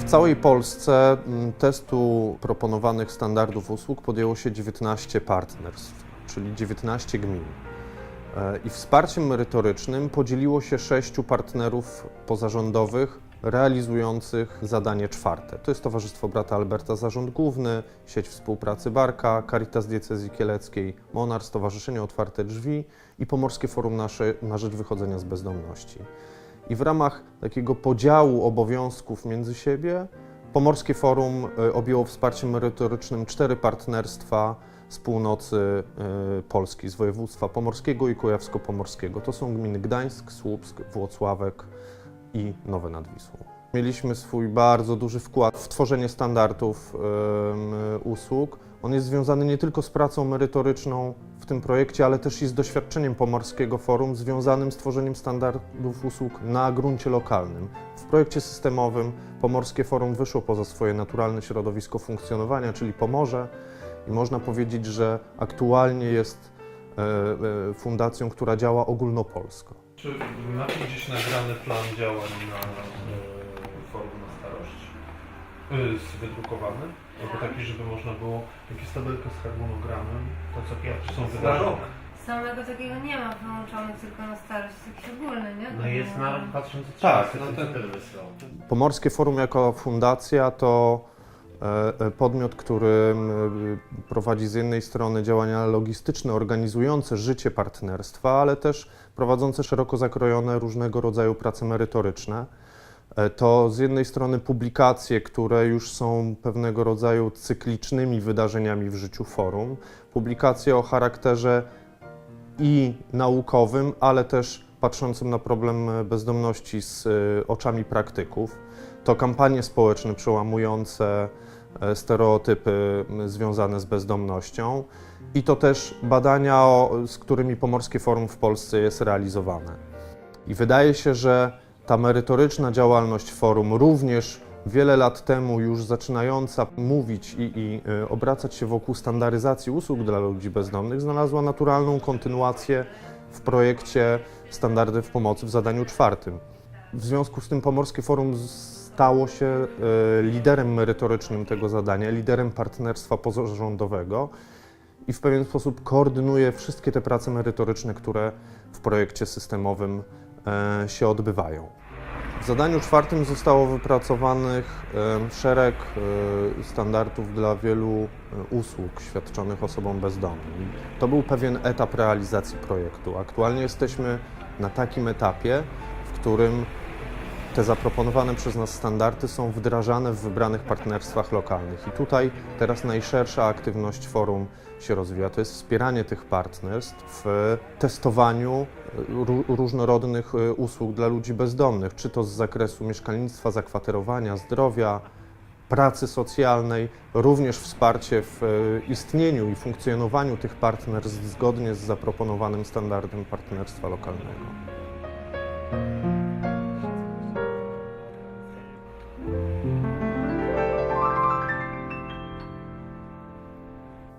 W całej Polsce mm, testu proponowanych standardów usług podjęło się 19 partnerstw, czyli 19 gmin. E, I wsparciem merytorycznym podzieliło się sześciu partnerów pozarządowych realizujących zadanie czwarte. To jest Towarzystwo Brata Alberta Zarząd Główny, Sieć Współpracy Barka, Caritas Diecezji Kieleckiej, Monar, Stowarzyszenie Otwarte Drzwi i Pomorskie Forum Nasze, na Rzecz Wychodzenia z Bezdomności. I w ramach takiego podziału obowiązków między siebie Pomorskie Forum y, objęło wsparciem merytorycznym cztery partnerstwa z północy y, Polski, z województwa pomorskiego i kujawsko-pomorskiego. To są gminy Gdańsk, Słupsk, Włocławek i Nowe nad Wisłą. Mieliśmy swój bardzo duży wkład w tworzenie standardów usług. On jest związany nie tylko z pracą merytoryczną w tym projekcie, ale też i z doświadczeniem Pomorskiego Forum związanym z tworzeniem standardów usług na gruncie lokalnym. W projekcie systemowym Pomorskie Forum wyszło poza swoje naturalne środowisko funkcjonowania, czyli Pomorze i można powiedzieć, że aktualnie jest e, e, fundacją, która działa ogólnopolsko. Czy macie gdzieś nagrany plan działań na e, forum na starość? Y, Wydrukowany? Albo taki, żeby można było, jakieś tabelkę z harmonogramem, to co pierwsze są wydarzenia. Samego takiego nie ma wyłączonych tylko na starość, jest jakiś ogólny, nie? No jest na rok 2030. Tak, no ten. Pomorskie Forum jako fundacja to e, e, podmiot, który m, prowadzi z jednej strony działania logistyczne organizujące życie partnerstwa, ale też prowadzące szeroko zakrojone różnego rodzaju prace merytoryczne. E, To z jednej strony publikacje, które już są pewnego rodzaju cyklicznymi wydarzeniami w życiu forum, publikacje o charakterze i naukowym, ale też patrzącym na problem bezdomności z y, oczami praktyków. To kampanie społeczne przełamujące e, stereotypy związane z bezdomnością i to też badania, z którymi Pomorskie Forum w Polsce jest realizowane. I wydaje się, że ta merytoryczna działalność forum, również wiele lat temu już zaczynająca mówić i, i y, obracać się wokół standaryzacji usług dla ludzi bezdomnych, znalazła naturalną kontynuację w projekcie Standardy w Pomocy w zadaniu czwartym. W związku z tym Pomorskie Forum stało się y, liderem merytorycznym tego zadania, liderem partnerstwa pozarządowego i w pewien sposób koordynuje wszystkie te prace merytoryczne, które w projekcie systemowym e, się odbywają. W zadaniu czwartym zostało wypracowanych e, szereg e, standardów dla wielu e, usług świadczonych osobom bezdomnym. To był pewien etap realizacji projektu. Aktualnie jesteśmy na takim etapie, w którym te zaproponowane przez nas standardy są wdrażane w wybranych partnerstwach lokalnych. I tutaj teraz najszersza aktywność forum się rozwija. To jest wspieranie tych partnerstw w testowaniu ró- różnorodnych y, usług dla ludzi bezdomnych, czy to z zakresu mieszkalnictwa, zakwaterowania, zdrowia, pracy socjalnej, również wsparcie w y, istnieniu i funkcjonowaniu tych partnerstw zgodnie z zaproponowanym standardem partnerstwa lokalnego.